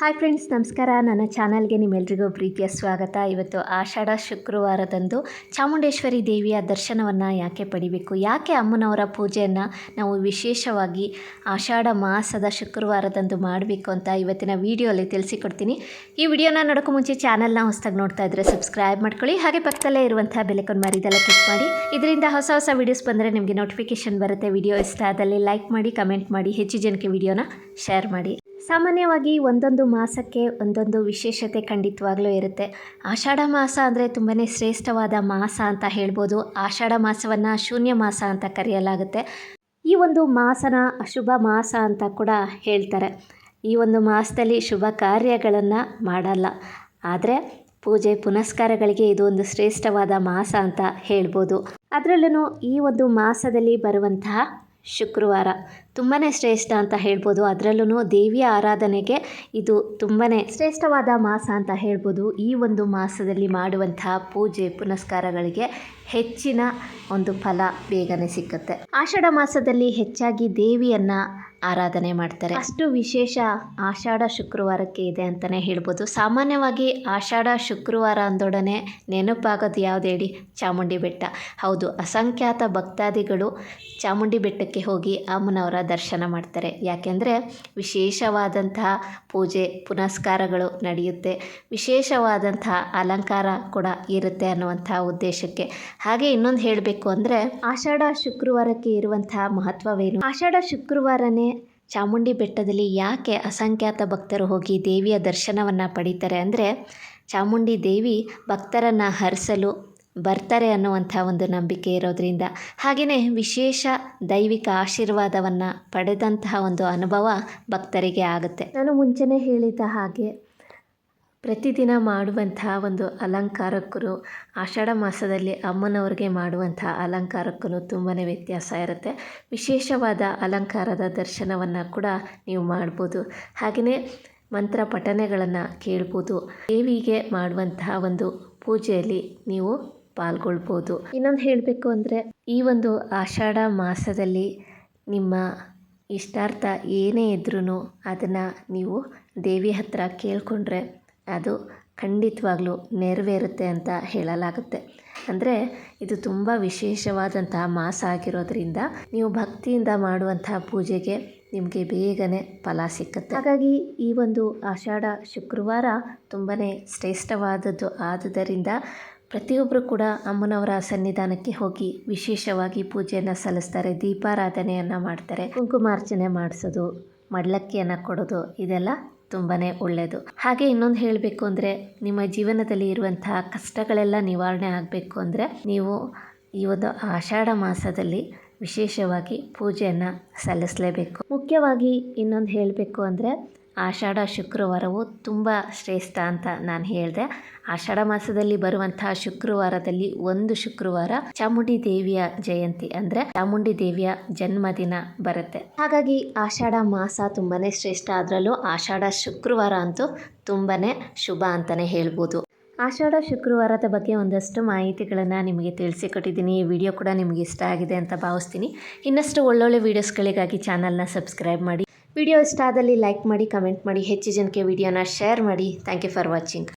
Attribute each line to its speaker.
Speaker 1: Hi friends ನಮಸ್ಕಾರ. ನನ್ನ ಚಾನಲ್ಗೆ ನಿಮ್ಮೆಲ್ರಿಗೂ ಪ್ರೀತಿಯ ಸ್ವಾಗತ. ಇವತ್ತು ಆಷಾಢ ಶುಕ್ರವಾರದಂದು ಚಾಮುಂಡೇಶ್ವರಿ ದೇವಿಯ ದರ್ಶನವನ್ನು ಯಾಕೆ ಪಡಿಬೇಕು? ಯಾಕೆ ಅಮ್ಮನವರ ಪೂಜೆಯನ್ನು ನಾವು ವಿಶೇಷವಾಗಿ ಆಷಾಢ ಮಾಸದ ಶುಕ್ರವಾರದಂದು ಮಾಡಬೇಕು ಅಂತ ಇವತ್ತಿನ ವಿಡಿಯೋಲಿ ತಿಳಿಸಿಕೊಡ್ತೀನಿ. ಈ ವಿಡಿಯೋನ ನೋಡೋಕ್ಕೂ ಮುಂಚೆ ಚಾನಲ್ನ ಹೊಸದಾಗಿ ನೋಡ್ತಾ ಇದ್ದರೆ ಸಬ್ಸ್ಕ್ರೈಬ್ ಮಾಡ್ಕೊಳ್ಳಿ. ಹಾಗೆ ಪಕ್ಕದಲ್ಲೇ ಇರುವಂಥ ಬೆಲೆಕೊಂಡು ಮರಿದೆಲ್ಲ ಕ್ಲಿಕ್ ಮಾಡಿ. ಇದರಿಂದ ಹೊಸ ಹೊಸ ವೀಡಿಯೋಸ್ ಬಂದರೆ ನಿಮಗೆ ನೋಟಿಫಿಕೇಷನ್ ಬರುತ್ತೆ. ವಿಡಿಯೋ ಇಷ್ಟ ಆದಲ್ಲಿ ಲೈಕ್ ಮಾಡಿ ಕಮೆಂಟ್ ಮಾಡಿ, ಹೆಚ್ಚು ಜನಕ್ಕೆ ವಿಡಿಯೋನ ಶೇರ್ ಮಾಡಿ. ಸಾಮಾನ್ಯವಾಗಿ ಒಂದೊಂದು ಮಾಸಕ್ಕೆ ಒಂದೊಂದು ವಿಶೇಷತೆ ಖಂಡಿತವಾಗ್ಲೂ ಇರುತ್ತೆ. ಆಷಾಢ ಮಾಸ ಅಂದರೆ ತುಂಬಾ ಶ್ರೇಷ್ಠವಾದ ಮಾಸ ಅಂತ ಹೇಳ್ಬೋದು. ಆಷಾಢ ಮಾಸವನ್ನು ಶೂನ್ಯ ಮಾಸ ಅಂತ ಕರೆಯಲಾಗುತ್ತೆ. ಈ ಒಂದು ಮಾಸನ ಅಶುಭ ಮಾಸ ಅಂತ ಕೂಡ ಹೇಳ್ತಾರೆ. ಈ ಒಂದು ಮಾಸದಲ್ಲಿ ಶುಭ ಕಾರ್ಯಗಳನ್ನು ಮಾಡಲ್ಲ. ಆದರೆ ಪೂಜೆ ಪುನಸ್ಕಾರಗಳಿಗೆ ಇದು ಒಂದು ಶ್ರೇಷ್ಠವಾದ ಮಾಸ ಅಂತ ಹೇಳ್ಬೋದು. ಅದರಲ್ಲೂ ಈ ಒಂದು ಮಾಸದಲ್ಲಿ ಬರುವಂತಹ ಶುಕ್ರವಾರ. ತುಂಬಾ ಶ್ರೇಷ್ಠ ಅಂತ ಹೇಳ್ಬೋದು. ಅದರಲ್ಲೂ ದೇವಿಯ ಆರಾಧನೆಗೆ ಇದು ತುಂಬಾ ಶ್ರೇಷ್ಠವಾದ ಮಾಸ ಅಂತ ಹೇಳ್ಬೋದು. ಈ ಒಂದು ಮಾಸದಲ್ಲಿ ಮಾಡುವಂತಹ ಪೂಜೆ, ಪುನಸ್ಕಾರಗಳಿಗೆ ಹೆಚ್ಚಿನ ಒಂದು ಫಲ ಬೇಗನೆ ಸಿಕ್ಕುತ್ತೆ. ಆಷಾಢ ಮಾಸದಲ್ಲಿ ಹೆಚ್ಚಾಗಿ ದೇವಿಯನ್ನು ಆರಾಧನೆ ಮಾಡ್ತಾರೆ. ಅಷ್ಟು ವಿಶೇಷ ಆಷಾಢ ಶುಕ್ರವಾರಕ್ಕೆ ಇದೆ ಅಂತಲೇ ಹೇಳ್ಬೋದು. ಸಾಮಾನ್ಯವಾಗಿ ಆಷಾಢ ಶುಕ್ರವಾರ ಅಂದೊಡನೆ ನೆನಪಾಗೋದು ಯಾವ್ದು ಹೇಳಿ? ಚಾಮುಂಡಿ ಬೆಟ್ಟ. ಹೌದು, ಅಸಂಖ್ಯಾತ ಭಕ್ತಾದಿಗಳು ಚಾಮುಂಡಿ ಬೆಟ್ಟಕ್ಕೆ ಹೋಗಿ ಅಮ್ಮನವರ ದರ್ಶನ ಮಾಡ್ತಾರೆ. ಯಾಕೆಂದರೆ ವಿಶೇಷವಾದಂತಹ ಪೂಜೆ, ಪುನಸ್ಕಾರಗಳು ನಡೆಯುತ್ತೆ. ವಿಶೇಷವಾದಂತಹ ಅಲಂಕಾರ ಕೂಡ ಇರುತ್ತೆ ಅನ್ನುವಂಥ ಉದ್ದೇಶಕ್ಕೆ. ಹಾಗೆ ಇನ್ನೊಂದು ಹೇಳಬೇಕು ಅಂದರೆ, ಆಷಾಢ ಶುಕ್ರವಾರಕ್ಕೆ ಇರುವಂತಹ ಮಹತ್ವವೇನು? ಆಷಾಢ ಶುಕ್ರವಾರನೇ ಚಾಮುಂಡಿ ಬೆಟ್ಟದಲ್ಲಿ ಯಾಕೆ ಅಸಂಖ್ಯಾತ ಭಕ್ತರು ಹೋಗಿ ದೇವಿಯ ದರ್ಶನವನ್ನು ಪಡೀತಾರೆ ಅಂದರೆ, ಚಾಮುಂಡಿ ದೇವಿ ಭಕ್ತರನ್ನು ಹರಿಸಲು ಬರ್ತಾರೆ ಅನ್ನುವಂಥ ಒಂದು ನಂಬಿಕೆ ಇರೋದರಿಂದ. ಹಾಗೆಯೇ ವಿಶೇಷ ದೈವಿಕ ಆಶೀರ್ವಾದವನ್ನು ಪಡೆದಂತಹ ಒಂದು ಅನುಭವ ಭಕ್ತರಿಗೆ ಆಗುತ್ತೆ. ನಾನು ಮುಂಚೆಯೇ ಹೇಳಿದ ಹಾಗೆ ಪ್ರತಿದಿನ ಮಾಡುವಂತಹ ಒಂದು ಅಲಂಕಾರಕ್ಕೂ ಆಷಾಢ ಮಾಸದಲ್ಲಿ ಅಮ್ಮನವ್ರಿಗೆ ಮಾಡುವಂಥ ಅಲಂಕಾರಕ್ಕೂ ತುಂಬಾ ವ್ಯತ್ಯಾಸ ಇರುತ್ತೆ. ವಿಶೇಷವಾದ ಅಲಂಕಾರದ ದರ್ಶನವನ್ನು ಕೂಡ ನೀವು ಮಾಡ್ಬೋದು. ಹಾಗೆಯೇ ಮಂತ್ರ ಪಠನೆಗಳನ್ನು ಕೇಳ್ಬೋದು. ದೇವಿಗೆ ಮಾಡುವಂತಹ ಒಂದು ಪೂಜೆಯಲ್ಲಿ ನೀವು ಪಾಲ್ಗೊಳ್ಬೋದು. ಇನ್ನೊಂದು ಹೇಳಬೇಕು ಅಂದರೆ, ಈ ಒಂದು ಆಷಾಢ ಮಾಸದಲ್ಲಿ ನಿಮ್ಮ ಇಷ್ಟಾರ್ಥ ಏನೇ ಇದ್ರೂ ಅದನ್ನು ನೀವು ದೇವಿ ಹತ್ರ ಕೇಳಿಕೊಂಡ್ರೆ ಅದು ಖಂಡಿತವಾಗ್ಲೂ ನೆರವೇರುತ್ತೆ ಅಂತ ಹೇಳಲಾಗುತ್ತೆ. ಅಂದರೆ ಇದು ತುಂಬ ವಿಶೇಷವಾದಂತಹ ಮಾಸ ಆಗಿರೋದ್ರಿಂದ ನೀವು ಭಕ್ತಿಯಿಂದ ಮಾಡುವಂತಹ ಪೂಜೆಗೆ ನಿಮಗೆ ಬೇಗನೆ ಫಲ ಸಿಕ್ಕುತ್ತೆ. ಹಾಗಾಗಿ ಈ ಒಂದು ಆಷಾಢ ಶುಕ್ರವಾರ ತುಂಬಾ ಶ್ರೇಷ್ಠವಾದದ್ದು ಆದುದರಿಂದ ಪ್ರತಿಯೊಬ್ಬರು ಕೂಡ ಅಮ್ಮನವರ ಸನ್ನಿಧಾನಕ್ಕೆ ಹೋಗಿ ವಿಶೇಷವಾಗಿ ಪೂಜೆಯನ್ನು ಸಲ್ಲಿಸ್ತಾರೆ, ದೀಪಾರಾಧನೆಯನ್ನು ಮಾಡ್ತಾರೆ, ಕುಂಕುಮಾರ್ಚನೆ ಮಾಡಿಸೋದು, ಮಡ್ಲಕ್ಕಿಯನ್ನು ಕೊಡೋದು, ಇದೆಲ್ಲ ತುಂಬಾ ಒಳ್ಳೆಯದು ಹಾಗೆ ಇನ್ನೊಂದು ಹೇಳಬೇಕು ಅಂದರೆ ನಿಮ್ಮ ಜೀವನದಲ್ಲಿ ಇರುವಂತಹ ಕಷ್ಟಗಳೆಲ್ಲ ನಿವಾರಣೆ ಆಗಬೇಕು ಅಂದರೆ ನೀವು ಈ ಒಂದು ಆಷಾಢ ಮಾಸದಲ್ಲಿ ವಿಶೇಷವಾಗಿ ಪೂಜೆಯನ್ನು ಸಲ್ಲಿಸಲೇಬೇಕು. ಮುಖ್ಯವಾಗಿ ಇನ್ನೊಂದು ಹೇಳಬೇಕು ಅಂದರೆ ಆಷಾಢ ಶುಕ್ರವಾರವು ತುಂಬ ಶ್ರೇಷ್ಠ ಅಂತ ನಾನು ಹೇಳಿದೆ. ಆಷಾಢ ಮಾಸದಲ್ಲಿ ಬರುವಂತಹ ಶುಕ್ರವಾರದಲ್ಲಿ ಒಂದು ಶುಕ್ರವಾರ ಚಾಮುಂಡಿ ದೇವಿಯ ಜಯಂತಿ ಅಂದರೆ ಚಾಮುಂಡಿ ದೇವಿಯ ಜನ್ಮದಿನ ಬರುತ್ತೆ. ಹಾಗಾಗಿ ಆಷಾಢ ಮಾಸ ತುಂಬಾನೇ ಶ್ರೇಷ್ಠ. ಅದರಲ್ಲೂ ಆಷಾಢ ಶುಕ್ರವಾರ ಅಂತೂ ತುಂಬಾ ಶುಭ ಅಂತಲೇ ಹೇಳ್ಬೋದು. ಆಷಾಢ ಶುಕ್ರವಾರದ ಬಗ್ಗೆ ಒಂದಷ್ಟು ಮಾಹಿತಿಗಳನ್ನು ನಿಮಗೆ ತಿಳಿಸಿಕೊಟ್ಟಿದ್ದೀನಿ. ಈ ವಿಡಿಯೋ ಕೂಡ ನಿಮಗೆ ಇಷ್ಟ ಆಗಿದೆ ಅಂತ ಭಾವಿಸ್ತೀನಿ. ಇನ್ನಷ್ಟು ಒಳ್ಳೊಳ್ಳೆ ವೀಡಿಯೋಸ್ಗಳಿಗಾಗಿ ಚಾನಲ್ನ ಸಬ್ಸ್ಕ್ರೈಬ್ ಮಾಡಿ. ವಿಡಿಯೋ ಇಷ್ಟ ಆದಲ್ಲಿ ಲೈಕ್ ಮಾಡಿ, ಕಮೆಂಟ್ ಮಾಡಿ, ಹೆಚ್ಚು ಜನಕ್ಕೆ ವಿಡಿಯೋನ ಶೇರ್ ಮಾಡಿ. Thank you for watching